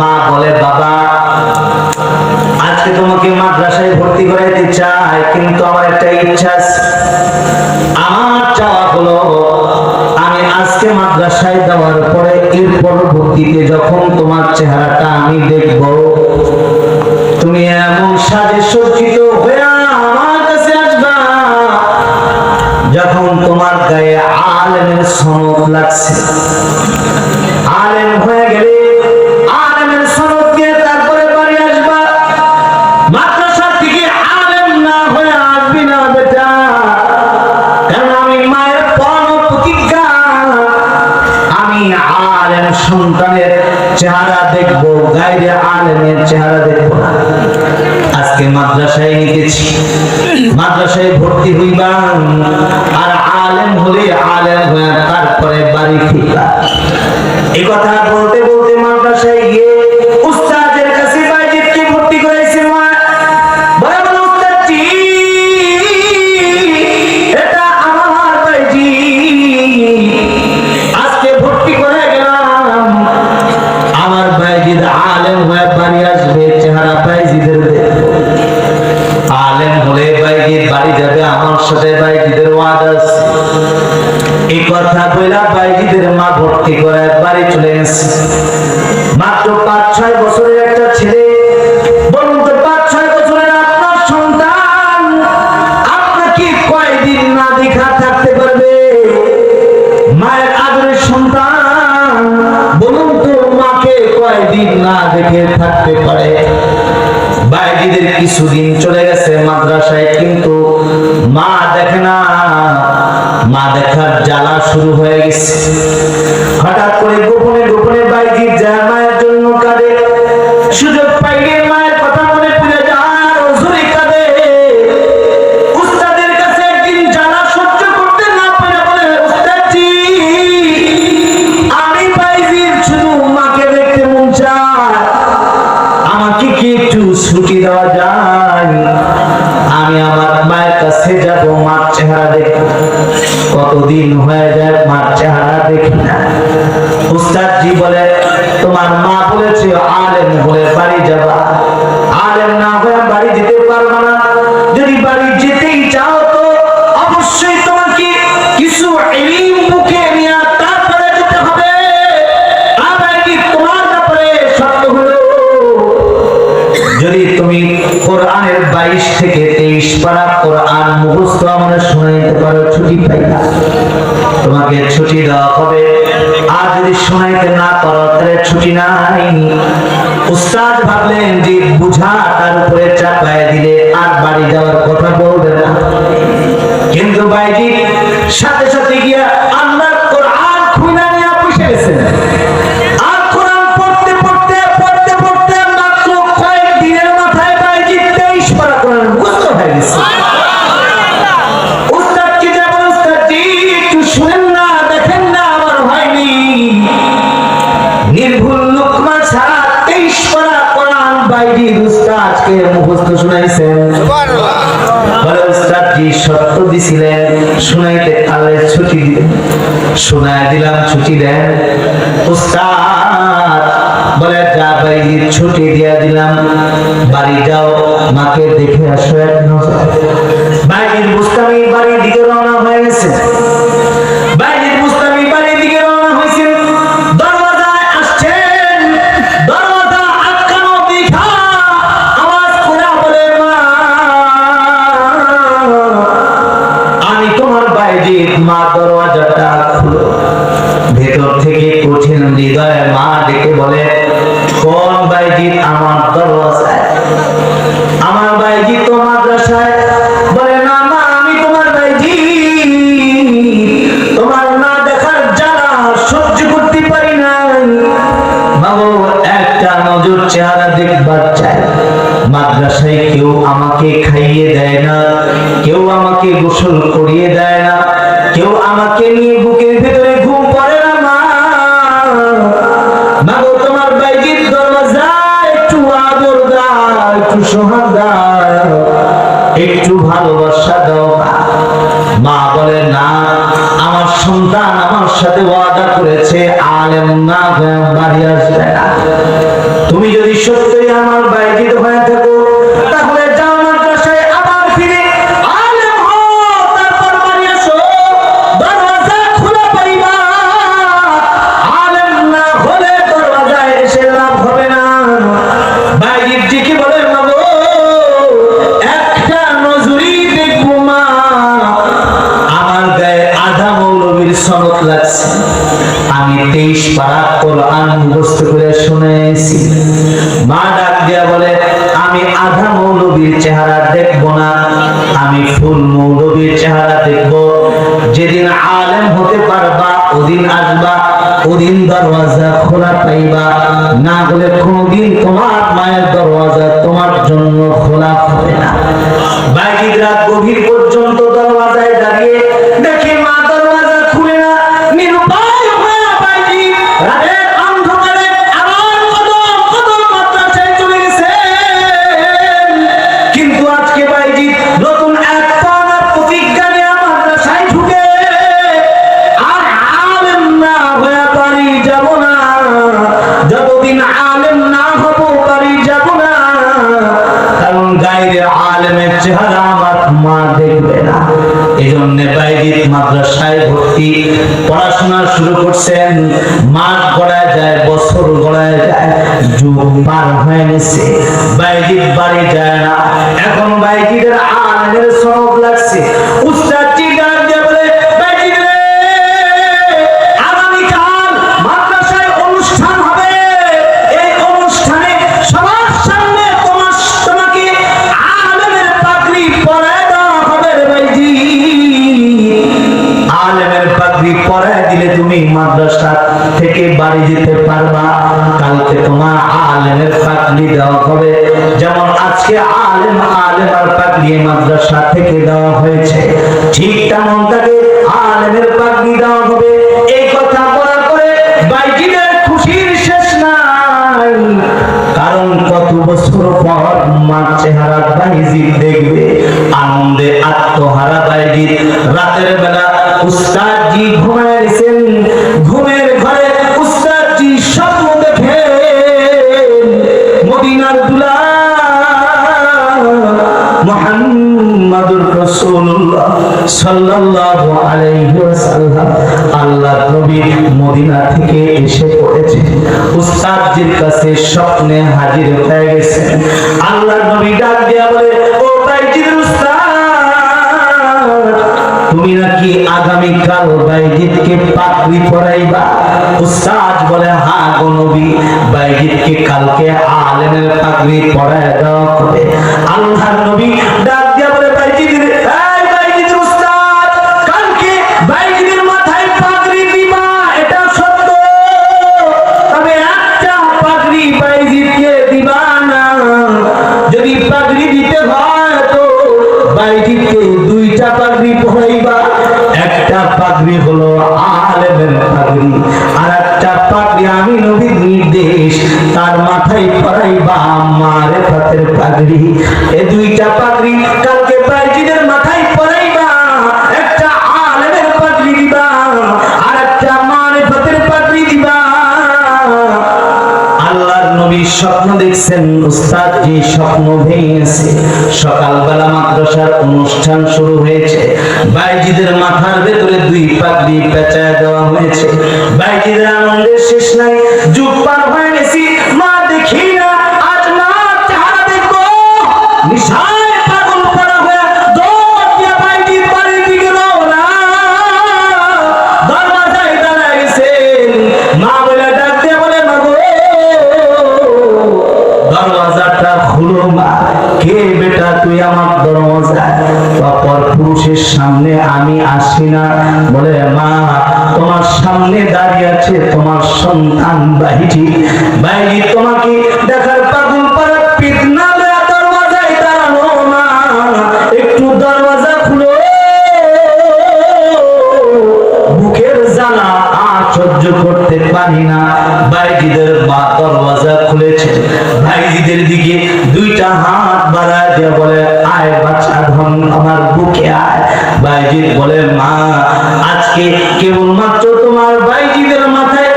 মা বলে, বাবা, আজকে তোমাকে মাদ্রাসায় ভর্তি করাইতে চাই, কিন্তু আমার একটা ইচ্ছা আমার চাওয়া হলো, আমি আজকে মাদ্রাসায় যাওয়ার পরে এরপর ভর্তিতে যখন তোমার চেহারাটা আমি দেখব, তুমি এমন সাজে সজ্জিত হয়ে আমার কাছে আসবা, যখন তোমার গায়ে আলেমের সনদ লাগছে। আলেম হয়ে গেলে সন্তানের চেহারা দেখব গাইরে আলেমের চেহারা দেখব না। আজকে মাদ্রাসায় নিতেছি মাদ্রাসায় ভর্তি হইবা আর আলেম হলে আলেম হয়ে তারপরে বাড়ি ফিরবা। এই কথা বলতে বলতে মাদ্রাসায় আসবে চেহারা বাইজিদের আলেম হলে বাইজিদ বাড়ি যাবে, আমার সাথে বাইজিদের ওয়াদা আছে। এই কথা বইলা বাইজিদের মা ভর্তি করে বাড়ি চলে গেছে। মাত্র পাঁচ ছয় বছরের একটা ছেলে কয়দিন না দেখে থাকতে পারে। বাইজিদের কিছুদিন চলে গেছে মাদ্রাসায়, কিন্তু মা দেখে না। মা দেখার জ্বালা শুরু হয়ে গেছে। হঠাৎ করে গোপনে চেহারা দেখি। কতদিন হয়ে যায় মার চেহারা দেখি না। উস্তাদ জি বলে, তোমার মা বলেছে, আলেম হয়ে বাড়ি যাবা। ছুটি নাই। উস্তাদ ভাবলেন যে বুঝা তার উপরে চাপায় দিলে আর বাড়ি যাওয়ার কথা বলবে না। কিন্তু বাইজি, সাথে সাথে গিয়া কোরআন উস্তাদকে মুখস্থ শুনাইছেন। বলে উস্তাদ জি সত্য দিছিলেন শুনাইতে কালে ছুটি দিলেন শোনায় দিলাম ছুটি দেন। উস্তাদ বলে যা ছুটি দিয়া দিলাম বাড়ি যাও মাকে দেখে আসো এক আমাকে খাইয়ে দেয় না কেউ আমাকে গোসল করিয়ে দেয় না কেউ আমাকে নিয়ে বলে, আমি আধা মৌলবীর চেহারা দেখব না, আমি ফুল মৌলবীর চেহারা দেখব। যেদিন আলেম হতে পারবা, ওদিন আসবা, ওদিন দরওয়াজা খোলা পাইবা। না হলে কোনদিন তোমার মায়ের দরওয়াজা তোমার জন্য খোলা হবে না। বাইক গভীর পর্যন্ত দরওয়াজায় দাঁড়িয়ে বাইজিদ মাদ্রাসায় ভর্তি, পড়াশোনা শুরু করছেন মাস গড়ায় যায়, বছর গড়ায় যায়, যুগ পার হয়ে গেছে। বাইরের বাড়ি যায় না। এখন বাইজিদের আলেমের সনদ যেতে পারবা, কালকে তোমার আলেমের দেওয়া হবে। যেমন আজকে আলেম আলেম আর মাদ্রাসা থেকে দেওয়া হয়েছে, ঠিক তেমন তাকে আলেমের দেওয়া হবে। এই কথা বলার পরে খুশির শেষ নাই। কারণ কত বছর পর মার চেহারা বাইজিদ দেখবে, আনন্দে আত্মহারা বাইজিদ। রাতের বেলা উস্তাদজি ঘুমায় গেছেন ঘুমের সাল্লাল্লাহু আলাইহি ওয়াসাল্লাম আল্লাহর নবী মদিনা থেকে এসে পড়েছে। উস্তাদজির কাছে স্বপ্নে হাজির হয়ে আল্লাহর নবী ডাক বলে, ও বাইজির উস্তাদ, তুমি নাকি আগামী কাল বাইজিদকে পাগড়ি পরাইবা? উস্তাদ বলে হ্যাঁ গো নবী, বাইজিদকে কালকে আলেমের পাগড়ি পরায় হবে। দুইটা পাগড়ি পরাইবা। একটা পাগড়ি হলো আলেমের পাগড়ি, আর একটা পাগড়ি আমি নবীর নির্দেশ। তার মাথায় পরাইবা মারে পাতের পাগড়ি। এই দুইটা পাগড়ি কালকে বাইজিদের মাথায় স্বপ্ন দেখছেন উস্তাদ যে স্বপ্ন ভেঙেছে। সকালবেলা মাদ্রাসার অনুষ্ঠান শুরু হয়েছে। বাইজিদের মাথার ভেতরে দুই পাগড়ি পেঁচায় দেওয়া হয়েছে। বাইজিদের আনন্দের শেষ নাই, যুগ পার হয়ে গেছি। মা দেখি না, আজ মা চেহারা দেখব। নিশায় পুরুষের সামনে আমি আসি না। বলে, মা, তোমার সামনে দাঁড়িয়ে আছে তোমার সন্তান বাইটি বাইটি তোমাকে দেখার পাগল বুকের সহ্য করতে পারি না। মা দরওয়াজা খুলেছে। ভাইজিদের দিকে দুইটা হাত বাড়ায় দিয়ে বলে ধন আমার বুকে আয়, বাইজিদ বলে, মা, আজকে কেবলমাত্র তোমার বাইজিদের মাথায়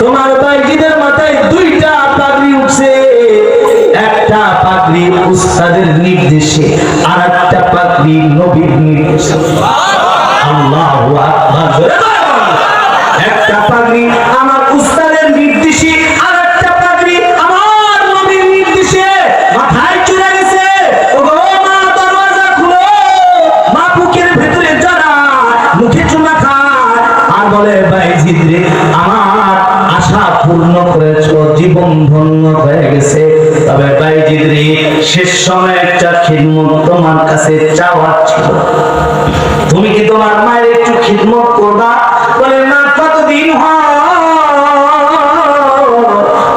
তোমার বাইজিদের মাথায় নির্দেশে আর একটা পাগড়ি নবীর নির্দেশে। আল্লাহু আকবার তুমি কি তোমার মায়ের একটু খিদমত করবা? বলে না কতদিন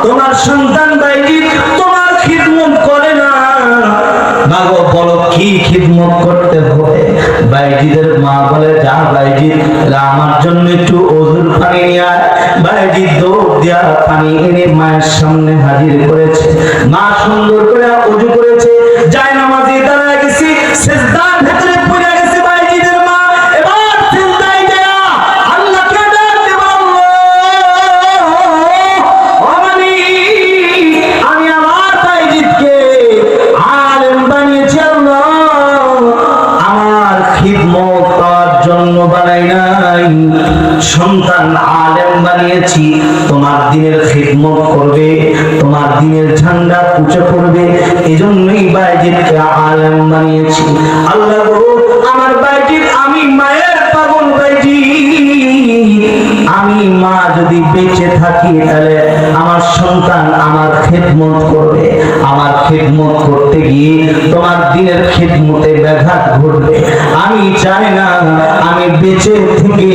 তোমার সন্তান তোমার খিদমত করে না? বলো, কি খিদমত করতে হবে? বাইজিদের মা বলে, যা বাইজি আমার জন্য একটু ওজুর পানি নিয়ে বাইজি দৌড় দিয়া পানি এনে মায়ের সামনে হাজির করেছে। মা সুন্দর করে অজু করেছে সন্তান আলেম বানিয়েছি, তোমার দিনের খিদমত করবে, তোমার দিনের ঝান্ডা উঁচে করবে এজন্যই জন্যই বাইজিদকে আলেম বানিয়েছি। আল্লাহ আমার বাইজিদ আমি মায়ের আমি মা যদি বেঁচে থাকি, তাহলে আমার সন্তান আমার খেদমত করবে। আমার খেদমত করতে গিয়ে তোমার দিনের খেদমতে ব্যাঘাত ঘটবে। আমি চাই না আমি বেঁচে থেকে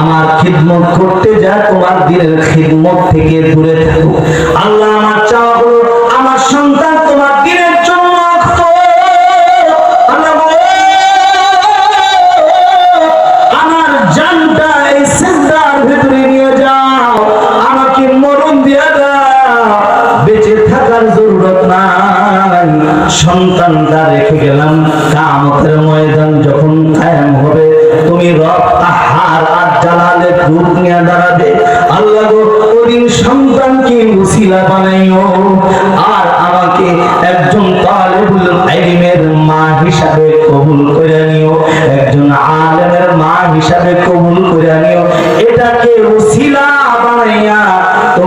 আমার খেদমত করতে যা তোমার দিনের খেদমত থেকে দূরে থাকো আল্লাহ আমার চাওয়া হলো, আমার সন্তান তোমার সন্তানটা রেখে গেলাম। কামতের ময়দান যখন কায়াম হবে, তুমি রব আহার আর জ্বালালে রূপ নিয়ে দাঁড়াবে। আল্লাহ ওদিন সন্তানকে উসিলা বানাইও।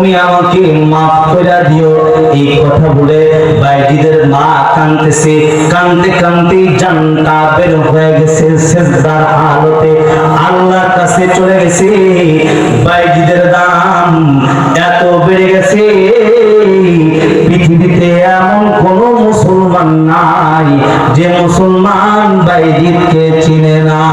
তুমি আমাকে মাফ করে দিও। এই কথা বলে বাইজিদের মা কাঁদতেছে। কাঁদতে কাঁদতে জানটা বের হয়ে গেছে সেজদার হালতে আল্লাহর কাছে চলে গেছে। বাইজিদের দাম এত বেড়ে গেছে। পৃথিবীতে এমন কোন মুসলমান নাই যে মুসলমান বাইজিদকে চিনে না।